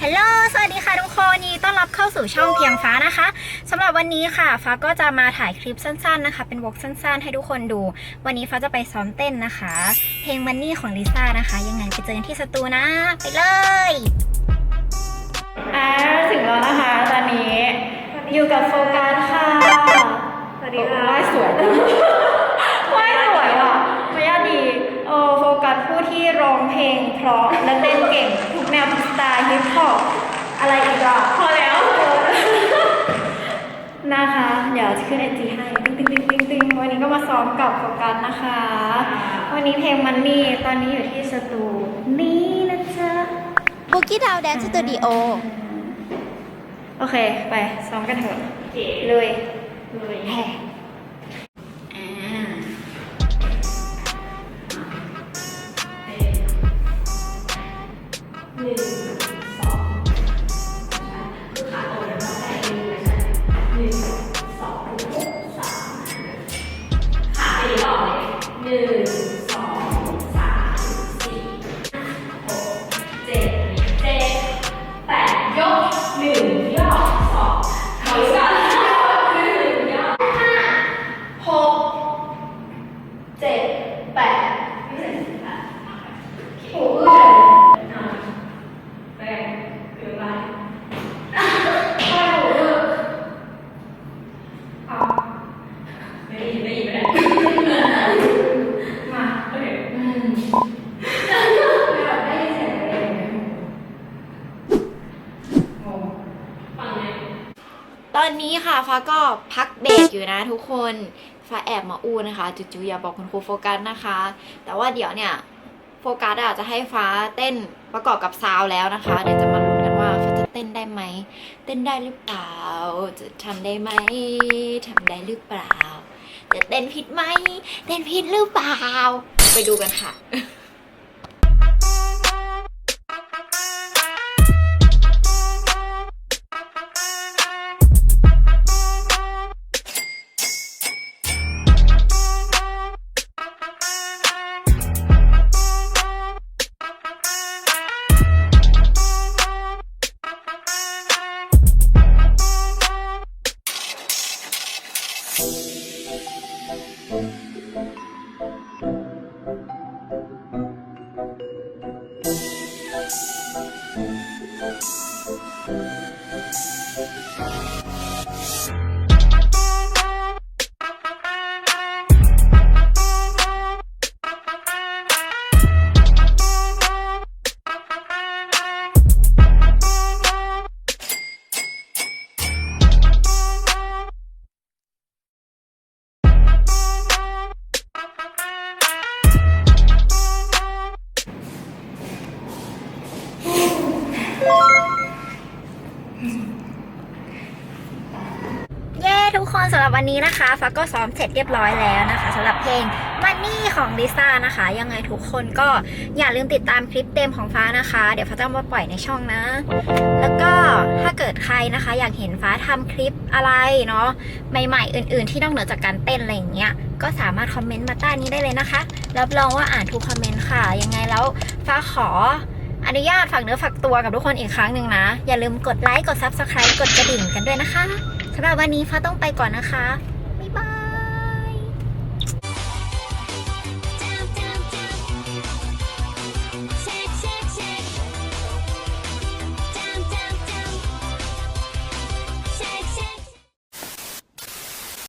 ค่ะทุกคนยินดีต้อนรับเข้าสู่ช่องเพียงฟ้านะคะสำหรับวันนี้ค่ะ ฟ้าก็จะมาถ่ายคลิปสั้นๆนะคะ เป็นวอล์กสั้นๆ ให้ทุกคนดู วันนี้ฟ้าจะไปซ้อมเต้นนะคะ เพลงมันนี่ของลิซ่านะคะ ยังไงไปเจอกันที่สตูนะ ไปเลยอ่าถึงแล้วนะคะ ตอนนี้อยู่กับโฟกัสค่ะ สวัสดีค่ะว่ายสวยว่ายสวยว่ะมารยาทดีโอ้โฟกัสผู้ที่ร้องเพลงเพราะและเต้นเก่งทุกแน วทุกสไตล์ฮิปฮอปอะไรอีกอะพอแล้ว นะคะ เดี๋ยวจะขึ้นไอจีให้ตึ้งตึ้งตึ้งตึ้งตึ้งวันนี้ก็มาซ้อมกับโฟกัสนะคะ วันนี้เพลงมันนี่ตอนนี้อยู่ที่สตูนี่นะจ๊ะบุกี้ดาวแดนสตูดิโอโอเค ไปซ้อมกันเถอะเก๋เลยเลยแห่ เตอนนี้ค่ะฟ้าก็พักเบรกอยู่นะทุกคนฟ้าแอบมาอู้นะคะจู่ๆอย่าบอกคุณครูโฟกัสนะคะ แต่ว่าเดี๋ยวเนี่ยโฟกัสอาจจะให้ฟ้าเต้นประกอบกับซาวแล้วนะคะ เดี๋ยวจะมาลุ้นกันว่าฟ้าจะเต้นได้ไหม เต้นได้หรือเปล่า จะทำได้ไหมทำได้หรือเปล่า จะเต้นผิดไหม เต้นผิดหรือเปล่า ไปดูกันค่ะ ทุกคนสำหรับวันนี้นะคะฟ้าก็ซ้อมเสร็จเรียบร้อยแล้วนะคะสำหรับเพลงมันนี่ของลิซ่านะคะ ยังไงทุกคนก็อย่าลืมติดตามคลิปเต็มของฟ้านะคะ เดี๋ยวฟ้าจะมาปล่อยในช่องนะ แล้วก็ถ้าเกิดใครนะคะ อยากเห็นฟ้าทำคลิปอะไรเนาะใหม่ๆ อื่นๆ ที่นอกเหนือจากการเต้นอะไรอย่างเงี้ยก็สามารถคอมเมนต์มาใต้นี้ได้เลยนะคะรับรองว่าอ่านทุกคอมเมนต์ค่ะ ยังไงแล้วฟ้าขออนุญาตฝากเนื้อฝากตัวกับทุกคนอีกครั้งหนึ่งนะ อย่าลืมกดไลค์ กด Subscribe กดกระดิ่งกันด้วยนะคะ สำหรับวันนี้ฟ้าต้องไปก่อนนะคะ